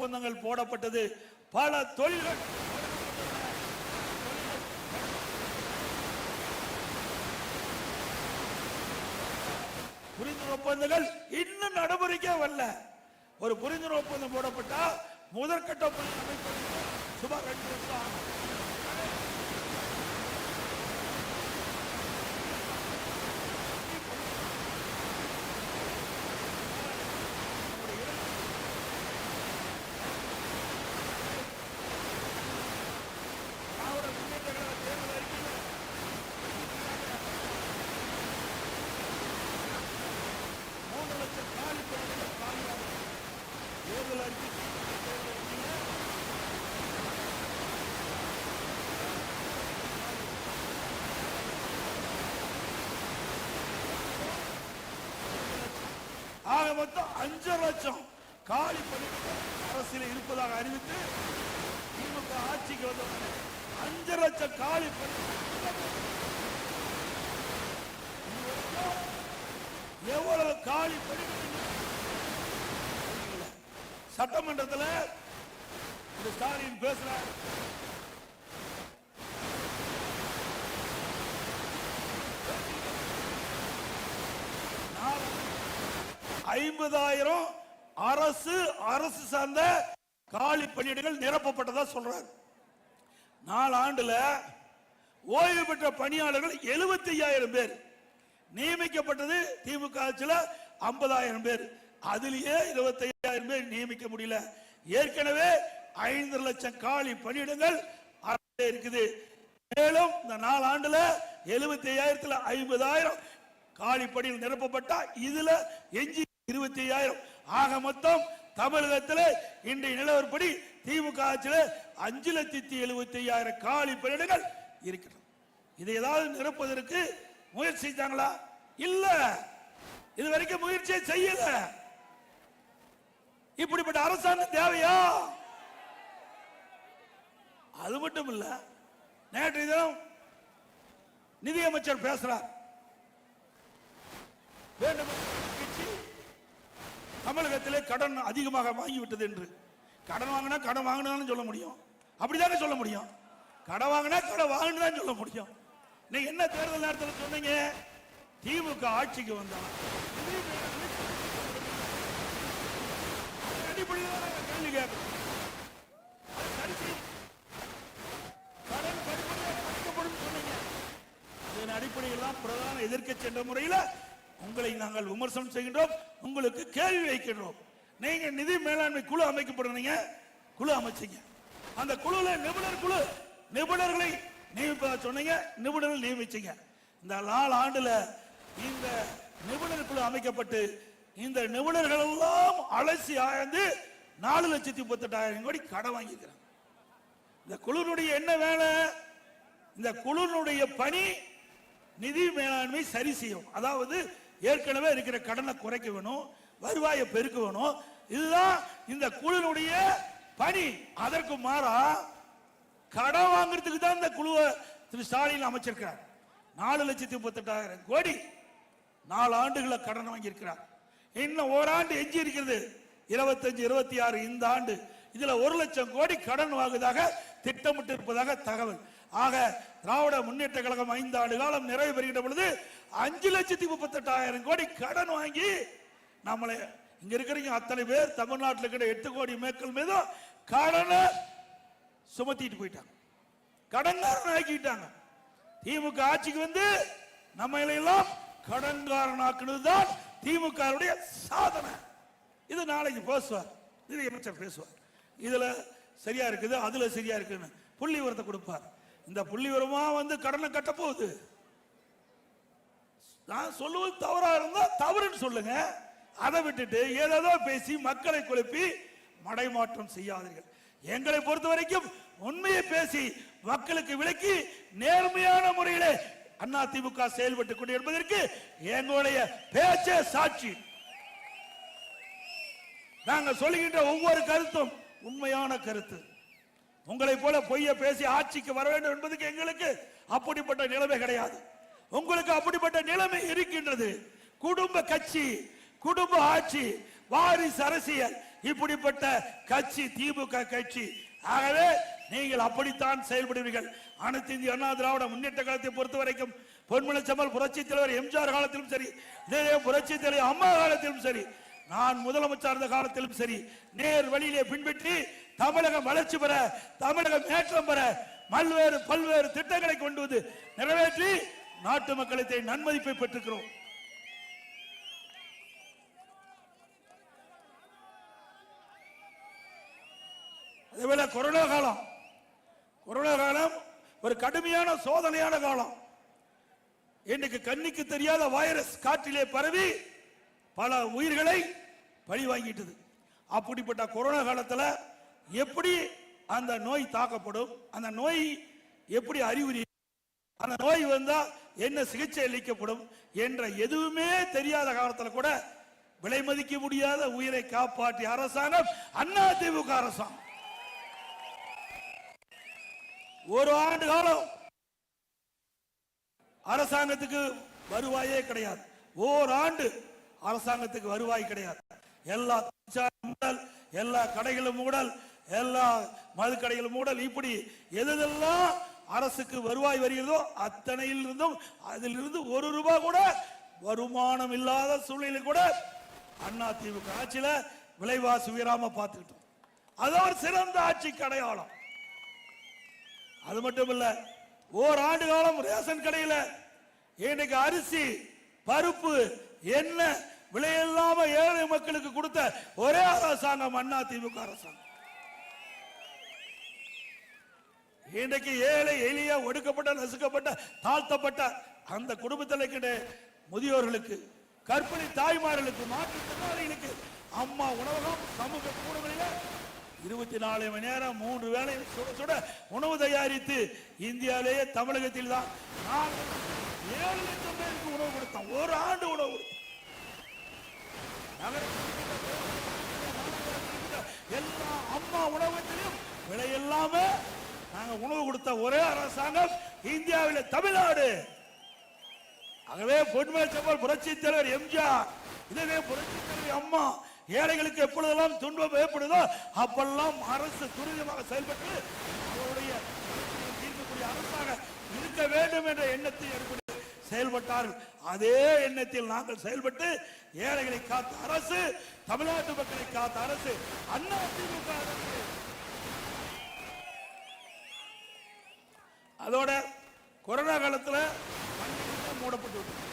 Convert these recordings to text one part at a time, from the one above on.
ஒப்பந்தங்கள் போடப்பட்டது. பல தொழில்கள் புரிந்துணர்வு ஒப்பந்தங்கள் இன்னும் நடைமுறைக்கே வரல. ஒரு புரிந்துணர்வு ஒப்பந்தம் போடப்பட்டா முதற்கட்ட ஒப்பந்தம் அமைப்பதற்கு சுமார் ரெண்டு வருஷம் ஆகும் திராவிட முன்னேற்ற கழக தேர்தல் அறிக்கையில மூன்று லட்சம் காலி பணியிடங்கள் காலியாக தேர்தல் அறிக்கை தேர்தல் அறிக்கையில ஆக அஞ்சு லட்சம் காலி பணியிடங்கள் அரசியல் இருப்பதாக அறிவித்து திமுக ஆட்சிக்கு வந்த அஞ்சு லட்சம் காலி எவ்வளவு காலி சட்டமன்றத்தில் ஸ்டாலின் பேசுறார். ஐம்பதாயிரம் அரசு அரசு சார்ந்த காலி பணியிடங்கள் நிரப்பப்பட்டதா சொல்றார். நாலு ஆண்டுல ஓய்வு பெற்ற பணியாளர்கள் 75000 பேர். நியமிக்கப்பட்டது திமுக ஆட்சியில் ஐம்பதாயிரம் பேர். அதுலேயே இருபத்தி ஐயாயிரம் பேர் நியமிக்க முடியல. ஏற்கனவே ஐந்து லட்சம் காலி பணியிடங்கள் இருக்குது. மேலும் இந்த நாலு ஆண்டுல 75000 ஐம்பதாயிரம் காலி பணியில் நிரப்பப்பட்டா இதுல எஞ்சி இருபத்தி ஐயாயிரம். ஆக மொத்தம் தமிழகத்தில் இன்றைய நிலவரப்படி திமுக ஆட்சியில் அஞ்சு லட்சத்தி எழுபத்தி ஐயாயிரம் காலி பணியிடங்கள் இருக்கிறது இதை ஏதாவது நிரப்புவதற்கு முயற்சி செய்தாங்களா? இல்ல. இது வரைக்கும் முயற்சியை செய்யல. இப்படிப்பட்ட அரசாங்கம் தேவையா? அது மட்டும் இல்ல நேற்று தினம் நிதியமைச்சர் பேசுறார். வேண்டும் கடன் அதிகமாக வாங்கிவிட்டது என்று. கடன் வாங்கினா கடன் வாங்கினாலும் சொல்ல முடியும். அப்படிதானே சொல்ல முடியும். கடன் வாங்கினா கடன் வாங்கினு சொல்ல முடியும். நீ என்ன தேர்தல் நேரத்தில் சொன்னீங்க? திமுக ஆட்சிக்கு வந்தான் அடிப்படையில் கேள்வி கேட்கிறோம் கடன் சொன்னீங்க. இதன் அடிப்படையில் தான் பிரதான எதிர்க்கட்சி என்ற முறையில் உங்களை நாங்கள் விமர்சனம் செய்கின்றோம் உங்களுக்கு கேள்வி வைக்கின்றோம். நீங்க நிதி மேலாண்மை குழு அமைக்கப்படுறீங்க குழு அமைச்சீங்க. அந்த குழுல நிபுணர் குழு நிபுணர்களை நியமிப்பதா சொன்னீங்க நிபுணர்கள் நியமிச்சீங்க. இந்த நாலு ஆண்டுல இந்த நிபுணர் குழு அமைக்கப்பட்டு இந்த நிபுணர்கள் எல்லாம் அலசி ஆய்ந்து நாலு லட்சத்தி முப்பத்தெட்டாயிரம் கோடி கடன் வாங்கிக்கிறாங்க இந்த குழுனுடைய என்ன வேலை? இந்த குழுனுடைய பணி நிதி மேலாண்மை சரி செய்யும். அதாவது ஏற்கனவே இருக்கிற கடனை குறைக்க வேணும். வருவாயை பெருக்கணும். இதுதான் இந்த குழுனுடைய பணி. அதற்கு மாறா கடன் வாங்குறதுக்கு தான் இந்த குழுவை திரு ஸ்டாலின் அமைச்சிருக்கிறார். நாலு லட்சத்தி முப்பத்தெட்டாயிரம் கோடி நாலு ஆண்டுகளை கடன் வாங்கியிருக்கிறார். இன்னும் ஓராண்டு எஞ்சி இருக்கிறது. இருபத்தஞ்சு இருபத்தி ஆறு இந்த ஆண்டு. இதுல ஒரு லட்சம் கோடி கடன் வாங்குவதாக திட்டமிட்டு இருப்பதாக தகவல். ஆக திராவிட முன்னேற்ற கழகம் ஐந்து ஆண்டு காலம் நிறைவு பெறுகின்ற பொழுது அஞ்சு லட்சத்தி முப்பத்தெட்டாயிரம் கோடி கடன் வாங்கி நம்மளை இங்க இருக்கிறீங்க அத்தனை பேர் தமிழ்நாட்டில் இருக்கிற எட்டு கோடி மேற்கள் மீதும் கடனை சுமத்திட்டு போயிட்டாங்க. கடன்காரன் ஆக்கிட்டாங்க. திமுக ஆட்சிக்கு வந்து நம்ம எல்லாம் கடன்காரனாக்குனது தான் திமுக சாதனை. இது நாளைக்கு பேசுவார். இது அமைச்சர் பேசுவார். இதுல சரியா இருக்குது அதுல சரியா இருக்குன்னு புள்ளி உரத்தை கொடுப்பார். இந்த புள்ளி உரமா வந்து கடனை கட்ட போகுது. நான் சொல்லுவது தவறா இருந்தா தவறுன்னு சொல்லுங்க. அதை விட்டுட்டு ஏதேதோ பேசி மக்களை குழப்பி மடைமாற்றம் செய்யாதீர்கள். எங்களை பொறுத்த வரைக்கும் உண்மையை பேசி மக்களுக்கு விளக்கி நேர்மையான முறையிலே அண்ணா திமுக செயல்பட்டுக் கொண்டு என்பதற்கு எங்களுடைய பேச்சே சாட்சி. நாங்க சொல்லுகின்ற ஒவ்வொரு கருத்தும் உண்மையான கருத்து. உங்களை போல பொய்ய பேசி ஆட்சிக்கு வர வேண்டும் என்பதுக்கு எங்களுக்கு அப்படிப்பட்ட நிலைமை கிடையாது. உங்களுக்கு அப்படிப்பட்ட நிலைமை இருக்கின்றது. குடும்ப கட்சி குடும்ப ஆட்சி வாரிசு அரசியல் இப்படிப்பட்ட கட்சி திமுக கட்சி. ஆகவே நீங்கள் அப்படித்தான் செயல்படுவீர்கள். அனைத்து இந்திய அண்ணா திராவிட முன்னேற்ற காலத்தை பொறுத்த வரைக்கும் பொன்மனச்சம்மல் புரட்சி தலைவர் எம்ஜிஆர் காலத்திலும் சரி புரட்சி தலைவர் அம்மா காலத்திலும் சரி நான் முதலமைச்சர் இருந்த காலத்திலும் சரி நேர் வழியிலே பின்பற்றி தமிழகம் வளர்ச்சி பெற தமிழகம் ஏற்றம் பெற பல்வேறு பல்வேறு திட்டங்களை கொண்டு வந்து நிறைவேற்றி நாட்டு மக்களுக்கு நன்மதிப்பை பெற்றிருக்கிறோம் அதேபோல கொரோனா காலம். கொரோனா காலம் ஒரு கடுமையான சோதனையான காலம். இன்னைக்கு கண்ணுக்கு தெரியாத வைரஸ் காற்றிலே பரவி பல உயிர்களை பழி வாங்கிட்டது. அப்படிப்பட்ட கொரோனா காலத்தில் எப்படி அந்த நோய் தாக்கப்படும்? அந்த நோய் எப்படி அறிகுறி? அந்த நோய் வந்தால் என்ன சிகிச்சை அளிக்கப்படும்? என்ற எதுவுமே தெரியாத காலத்தில் கூட விலை மதிக்க முடியாத உயிரை காப்பாற்றிய அரசாங்கம் அண்ணா திமுக அரசாங்கம். ஒரு ஆண்டு காலம் அரசாங்கத்துக்கு வருவாயே கிடையாது. ஓராண்டு அரசாங்கத்துக்கு வருவாய் கிடையாது. எல்லா மூடல் எல்லா கடைகளும் மூடல் எல்லா மது கடைகளும் மூடல். இப்படி எதெல்லாம் அரசுக்கு வருவாய் வருகிறதோ அத்தனையில் இருந்தும் அதிலிருந்து ஒரு ரூபாய் கூட வருமானம் இல்லாத சூழ்நிலை கூட அண்ணா திமுக ஆட்சியில விலைவாசி உயராம பார்த்துக்கிட்டோம். அது ஒரு சிறந்த ஆட்சிக்கு அடையாளம். அது மட்டும் இல்ல ஓராண்டு காலம் ரேஷன் கடையில இன்னைக்கு அரிசி பருப்பு என்ன விலையில்லாம ஏழை மக்களுக்கு கொடுத்த ஒரே அரசாங்கம் அண்ணா திமுக அரசாங்கம். இன்றைக்கு ஏழை எளிய ஒடுக்கப்பட்ட நசுக்கப்பட்ட தாழ்த்தப்பட்ட அந்த குடும்பத்தில் கிடை முதியோர்களுக்கு கற்பிணி தாய்மார்களுக்கு மாற்றுத்திறனாளிகளுக்கு அம்மா உணவகம் சமூக கூடங்களில் இருபத்தி நாலு மணி நேரம் மூன்று வேலை சுட சுட உணவு தயாரித்து இந்தியாவிலேயே தமிழகத்தில் தான் நாங்கள் ஏழு லட்சம் பேருக்கு உணவு கொடுத்தோம். ஒரு ஆண்டு உணவு எல்லா அம்மா உணவகத்திலும் விலை இல்லாம நாங்க உணவு கொடுத்த ஒரே அரசாங்கம் இந்தியாவில் தமிழ்நாடு. ஆகவே பொன்மேல் செம்மல் புரட்சி தலைவர் எம்ஜிஆர் இதுவே புரட்சி தலைவர் அம்மா ஏழைகளுக்கு எப்பொழுதெல்லாம் துன்பம் ஏற்படுதோ அப்பெல்லாம் அரசு துரிதமாக செயல்பட்டு அவருடைய தீர்க்கக்கூடிய அரசாக இருக்க வேண்டும் என்ற எண்ணத்தை ஏற்படுத்தி செயல்பட்டார்கள். அதே எண்ணத்தில் நாங்கள் செயல்பட்டு ஏழைகளை காத்த அரசு தமிழ்நாட்டு மக்களை காத்த அரசு அண்ணா திமுக அரசு. அதோட கொரோனா காலத்தில் மூடப்பட்டு விட்டது.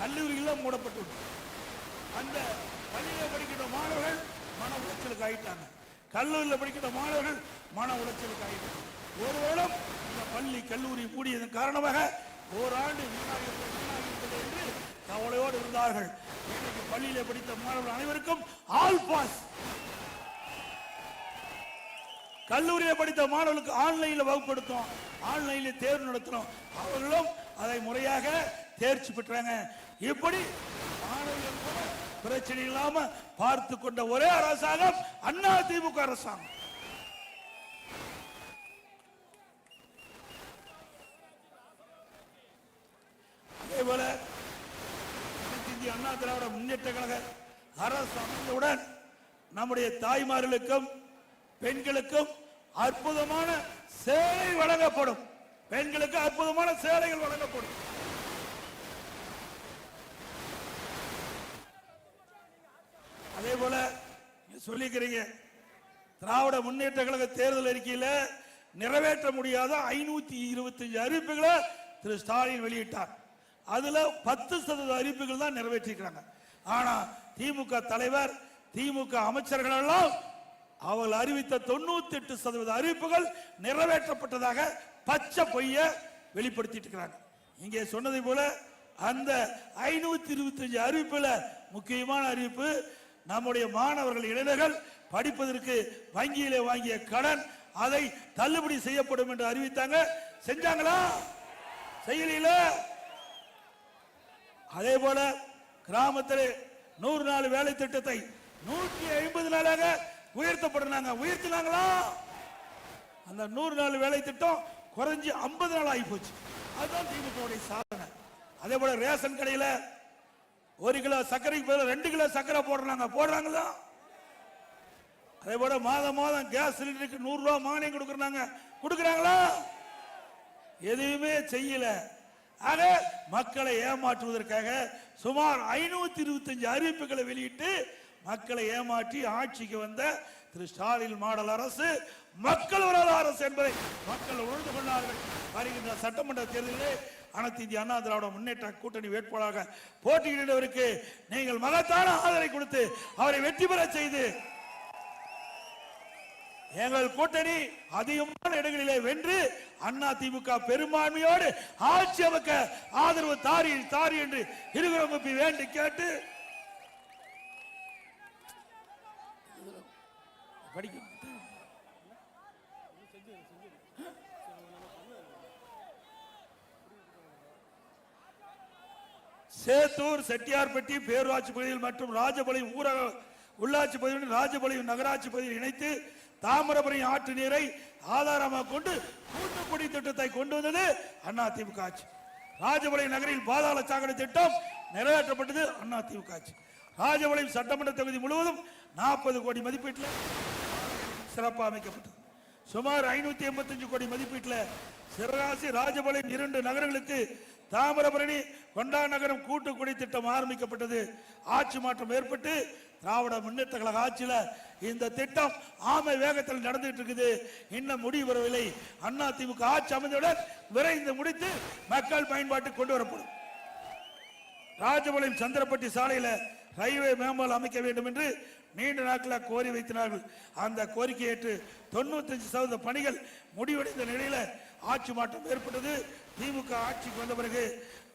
கல்லூரிகள்லாம் மூடப்பட்டு விட்டது. அந்த பள்ளியில் படிக்கிற மாணவர்கள் மன உளைச்சலுக்கு ஆயிட்டாங்க. கல்லூரியில் படிக்கிற மாணவர்கள் மன உளைச்சலுக்கு ஆயிட்டாங்க. ஒரு வருடம் இந்த பள்ளி கல்லூரி கூடியதன் காரணமாக ஓராண்டு வீணாகிறது என்று கவலையோடு இருந்தார்கள். இன்னைக்கு பள்ளியில் படித்த மாணவர்கள் அனைவருக்கும் ஆல் பாஸ். கல்லூரியில் படித்த மாணவர்களுக்கு ஆன்லைனில் வகுப்படுத்தோம் ஆன்லைனில் தேர்வு நடத்தினோம் அவர்களும் அதை முறையாக தேர்ச்சி பெற்றாங்க. இப்படி பிரச்சனை இல்லாம பார்த்து கொண்ட ஒரே அரசாங்கம் அண்ணா திமுக அரசாங்கம். அதே போல இந்திய அண்ணா திராவிட முன்னேற்ற கழக அரசு அமைந்தவுடன் நம்முடைய தாய்மார்களுக்கும் பெண்களுக்கும் அற்புதமான சேலை வழங்கப்படும். பெண்களுக்கு அற்புதமான சேலைகள் வழங்கப்படும் அதே போல நீங்க சொல்லிக்கிறீங்க. திராவிட முன்னேற்ற கழக தேர்தல் அறிக்கையில் நிறைவேற்ற முடியாத ஐநூத்தி இருபத்தஞ்சு அறிவிப்புகளை திரு ஸ்டாலின் வெளியிட்டார். அதுல பத்து சதவீத அறிவிப்புகள் தான் நிறைவேற்றிருக்கிறாங்க. ஆனா திமுக தலைவர் திமுக அமைச்சர்கள் எல்லாம் அவர்கள் அறிவித்த தொண்ணூத்தி எட்டு சதவீத அறிவிப்புகள் நிறைவேற்றப்பட்டதாக பச்சை பொய்ய வெளிப்படுத்திட்டு இருக்கிறாங்க. இங்கே சொன்னதை போல அந்த ஐநூத்தி இருபத்தஞ்சு அறிவிப்புல முக்கியமான அறிவிப்பு நம்முடைய மாணவர்கள் இளைஞர்கள் படிப்பதற்கு வங்கியிலே வாங்கிய கடன் அதை தள்ளுபடி செய்யப்படும் என்று அறிவித்தாங்க. செஞ்சாங்களா? செய்யல அதே போல கிராமத்தில் நூறு நாள் வேலை திட்டத்தை நூற்றி ஐம்பது நாளாக உயர்த்தப்படுறாங்க உயர்த்தினாங்களா? அந்த நூறு நாள் வேலை திட்டம் குறைஞ்சி ஐம்பது நாள் ஆகி போச்சு. அதுதான் திமுக சாதனை. அதே போல ரேஷன் கடையில் ஒரு கிலோ சர்க்கரைக்கு பதிலா ரெண்டு கிலோ சர்க்கரை போடுறாங்க. போடுறாங்களா? அதே போல மாதம் மாதம் கேஸ் சிலிண்டருக்கு நூறு ரூபா மானியம் கொடுக்குறாங்க. கொடுக்குறாங்களா? எதுவுமே செய்யல. ஆக மக்களை ஏமாற்றுவதற்காக சுமார் ஐநூத்தி இருபத்தஞ்சு அறிவிப்புகளை வெளியிட்டு மக்களை ஏமாற்றி ஆட்சிக்கு வந்த திரு ஸ்டாலின் மாடல் அரசு மக்கள் விரோத அரசு என்பதை மக்கள் உணர்ந்து கொண்டார்கள். வருகின்ற சட்டமன்ற தேர்தலில் அனைத்து இந்திய அண்ணா திராவிட முன்னேற்ற கூட்டணி வேட்பாளராக போட்டியிடுவருக்கு நீங்கள் மகத்தான ஆதரவை கொடுத்து அவரை வெற்றி பெற செய்து எங்கள் கூட்டணி அதிகமான இடங்களிலே வென்று அண்ணா திமுக பெரும்பான்மையோடு ஆட்சி அமைக்க ஆதரவு தாரி தாரி என்று இருகுறமுப்பி வேண்டி கேட்டு. படிக்க சேத்தூர் செட்டியார்பட்டி பேரூராட்சி பகுதியில் மற்றும் ராஜபாளையம் ஊரக உள்ளாட்சி பகுதியுடன் ராஜபாளையம் நகராட்சி பகுதியில் இணைத்து தாமிரபுரம் ஆற்று நீரை ஆதாரமாக கொண்டு கூட்டுக்குடி திட்டத்தை கொண்டு வந்தது அண்ணா திமுக ஆட்சி. ராஜபாளையம் நகரில் பாதாள சாக்கடை திட்டம் நிறைவேற்றப்பட்டது அண்ணா திமுக ஆட்சி. ராஜபாளையம் சட்டமன்ற தொகுதி முழுவதும் நாற்பது கோடி மதிப்பீட்டில் சிறப்பாக அமைக்கப்பட்டது. சுமார் ஐநூத்தி எண்பத்தஞ்சு கோடி மதிப்பீட்டில் சிவகாசி ராஜபாளையம் இரண்டு நகரங்களுக்கு தாமிரபரணி கொண்டா நகரம் கூட்டுக்குடி திட்டம் ஆரம்பிக்கப்பட்டது. ஆட்சி மாற்றம் ஏற்பட்டு திராவிட முன்னேற்ற கழக ஆட்சியில் இந்த திட்டம் ஆமை வேகத்தில் நடந்துட்டு இருக்குது. இன்னும் முடிவு வரவில்லை. அண்ணா திமுக ஆட்சி அமைந்தவுடன் விரைந்து முடித்து மக்கள் பயன்பாட்டுக்கு கொண்டு வரப்படும். ராஜபாளையம் சந்திரப்பட்டி சாலையில் ரயில்வே மேம்பாலம் அமைக்க வேண்டும் என்று நீண்ட நாட்களாக கோரி வைத்தினார்கள். அந்த கோரிக்கையேற்று தொண்ணூத்தஞ்சு சதவீத பணிகள் முடிவடைந்த நிலையில ஆட்சி மாற்றம் ஏற்பட்டது. திமுக ஆட்சிக்கு வந்த பிறகு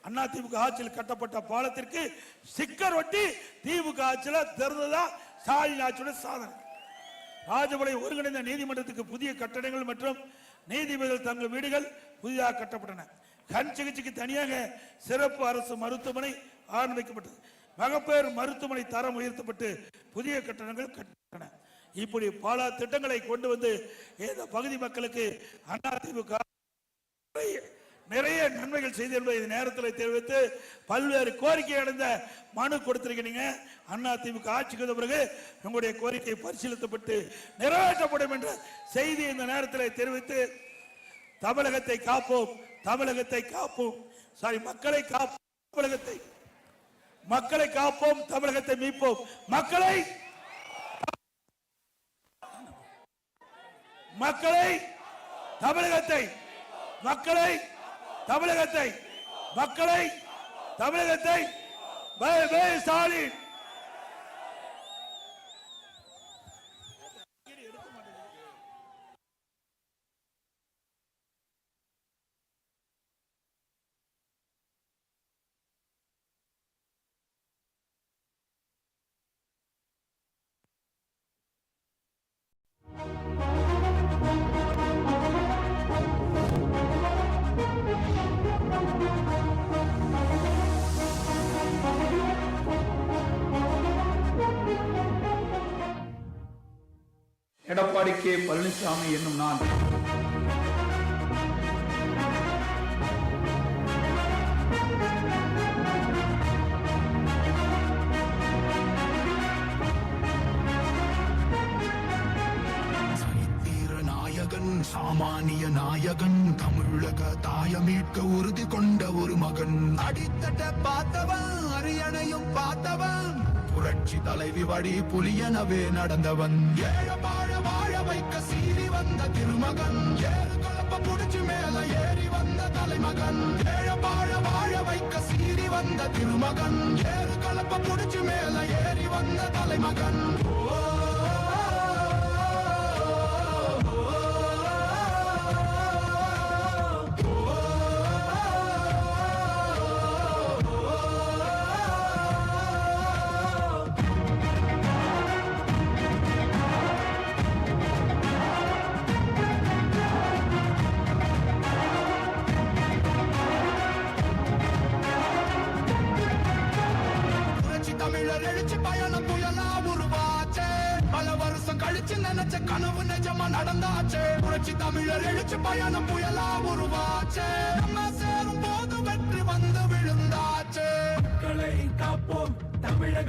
அண்ணா திமுக ஆட்சியில் கட்டப்பட்ட பாலத்திற்கு சிக்கர் ஒட்டி திமுக ஆட்சியில் திறந்ததா ஸ்டாலின் ஆட்சியோட சாதனை. ராஜபலை ஒருங்கிணைந்த நீதிமன்றத்துக்கு புதிய கட்டடங்கள் மற்றும் நீதிபதிகள் தங்கள் வீடுகள் புதிதாக கட்டப்பட்டன. கண் சிகிச்சைக்கு தனியாக சிறப்பு அரசு மருத்துவமனை ஆரம்பிக்கப்பட்டது. மகப்பேறு மருத்துவமனை தரம் உயர்த்தப்பட்டு புதிய கட்டடங்கள் கட்டப்பட்டன. இப்படி பல திட்டங்களை கொண்டு வந்து இந்த பகுதி மக்களுக்கு அதிமுக நிறைய- நன்மைகள் செய்து என்பதை இந்த நேரத்தில் தெரிவித்து பல்வேறு கோரிக்கை அடைந்த மனு கொடுத்திருக்கிறீங்க. அண்ணா திமுக ஆட்சிக்கு பிறகு உங்களுடைய கோரிக்கை பரிசீலித்தப்பட்டு நிறைவேற்றப்படும் என்ற செய்தி இந்த நேரத்தில் தெரிவித்து தமிழகத்தை காப்போம் தமிழகத்தை காப்போம். சாரி மக்களை காப்போம் தமிழகத்தை. மக்களை காப்போம் தமிழகத்தை மீட்போம். மக்களை மக்களை தமிழகத்தை மக்களை தமிழகத்தை மக்களை தமிழகத்தை வே வே ஸ்டாலின். எடப்பாடி கே பழனிசாமி என்னும் நான். சாமானிய நாயகன் தமிழக தாய மீட்க உறுதி கொண்ட ஒரு மகன். அடித்தட்ட பார்த்தவன் அரியணையும் பார்த்தவன் புரட்சி தலைவி வழி புலியனவே நடந்தவன். ஏழ வாழ வாழ வைக்க சீறி வந்த திருமகன். ஏறு கலப்ப புடிச்சு மேல ஏறி வந்த தலைமகன். ஏழ வாழ வைக்க சீறி வந்த திருமகன். ஏறு கலப்ப புடிச்சு மேல ஏறி வந்த தலைமகன். ஓ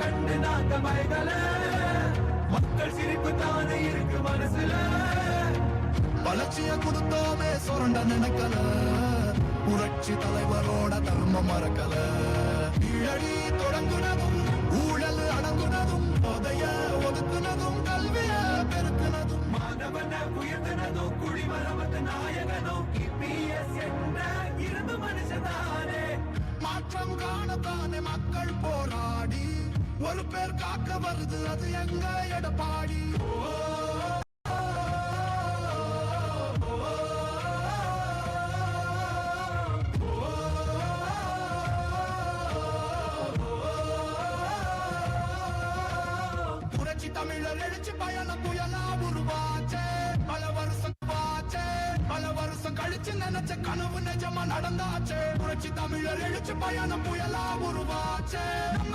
கண்டு நாங்க மயங்கல மக்கள் சிரிப்பு தானே இருக்கு மனசுல. வளர்ச்சிய கொடுத்தோமே சுரண்ட நினைக்கல. புரட்சி தலைவரோட தர்ம மறக்கல. கீழடி தொடங்குனதும் ஊழல் அடங்குனதும் போதைய ஒதுக்குனதும் கல்விய பெருக்குனதும். மாணவன உயர்ந்தனதோ குடிமரமத்து நாயகனோ இபிஎஸ் என்ற மனுஷதானே மாற்றம் காணத்தானே மக்கள் போராடி ஒரு பேர் காக்க வருது அது எங்க எடப்பாடி? புரட்சி தமிழர் எழுச்சி பயண புயலா உருவாச்சே. பல வருஷம் வாச்சே பல வருஷம் கழிச்சு நினைச்ச கனவு நிஜமா நடந்தாச்சே. புரட்சி தமிழர் எழுச்சி பயண புயலா உருவாச்சே. நம்ம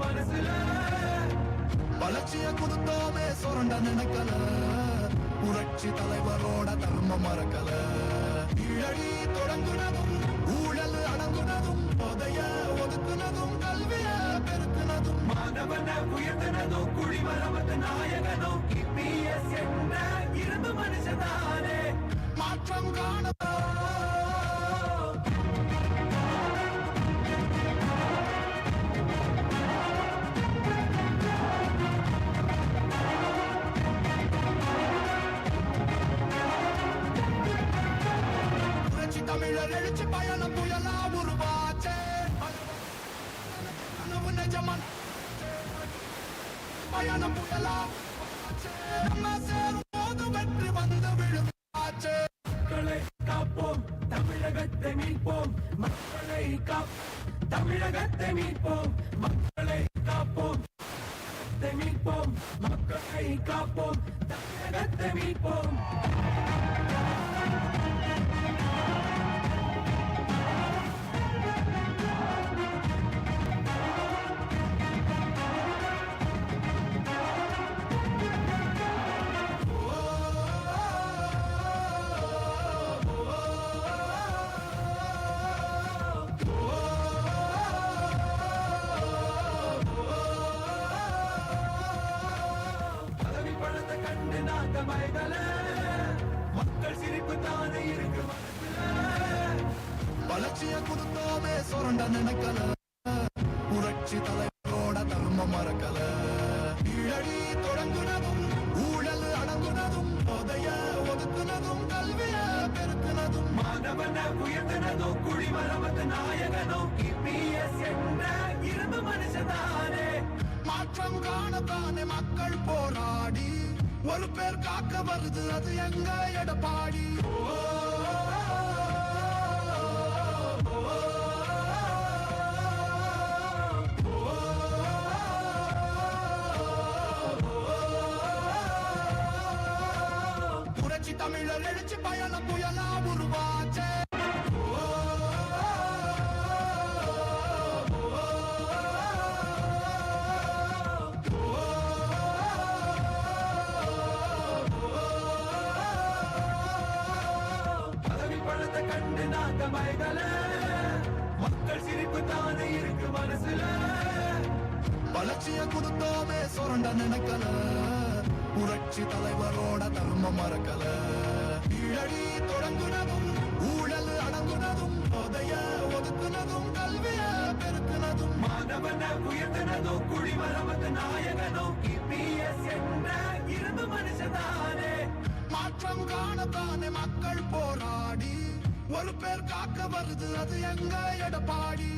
மனசுல வளர்ச்சிய கொடுத்தோமே சுரண்ட நினைக்கல புரட்சி தலைவரோட தர்ம மறக்கல கீழடி தொடங்குனதும் ஊழல் அடங்குனதும் போதைய ஒதுக்குனதும் கல்விய பெருக்குனதும் மாணவன உயர்ந்தனதோ குடிமரமத்து நாயகனும் இபிஎஸ் என்ற இரும்பு மனுஷதானே கனவு நிஜமன் பயணம் புயலா உருவாச்சே. நம்ம சேரும் போது வெற்றி வந்து விழுந்தாச்சே மக்களை காப்போம். தமிழகத்தை மீட்போம். மக்களை தமிழகத்தை மீட்போம். மக்களை காப்போம். தமிழகத்தை மீட்போம். மக்களை காப்போம். தமிழகத்தை மீட்போம். கண்ட நினைக்கல புரட்சி தலைவரோட தர்ம மறக்கல கீழடி தொடங்குனதும் ஊழல் அடங்குனதும் போதைய ஒதுக்குனதும் கல்விய பெருக்குனதும் மாணவன உயர்த்தினதும் குடிமரமத்து நாயகனும் இபிஎஸ் என்ற இரும்பு மனுஷதானே மாற்றம் காணத்தானே மக்கள் போராடி. ஒரு பேர் காக்க வருது அது எங்க எடப்பாடி? ஓ வளர்ச்சிய கொடுத்தோமே சுரண்ட நினைக்கல. புரட்சி தலைவரோட தர்மம் மறக்கல. கீழடி தொடங்குனதும் ஊழல் அடங்குனதும் போதைய ஒதுக்குனதும் கல்விய பெருக்குனதும். மாணவன உயர்த்தினதோ குடிமரமத்து நாயகனோ இபிஎஸ் என்ற இரும்பு மனுஷதானே மாற்றம் காணத்தானே மக்கள் போராடி. ஒரு பேர் காக்க வருது அது எங்க எடப்பாடி?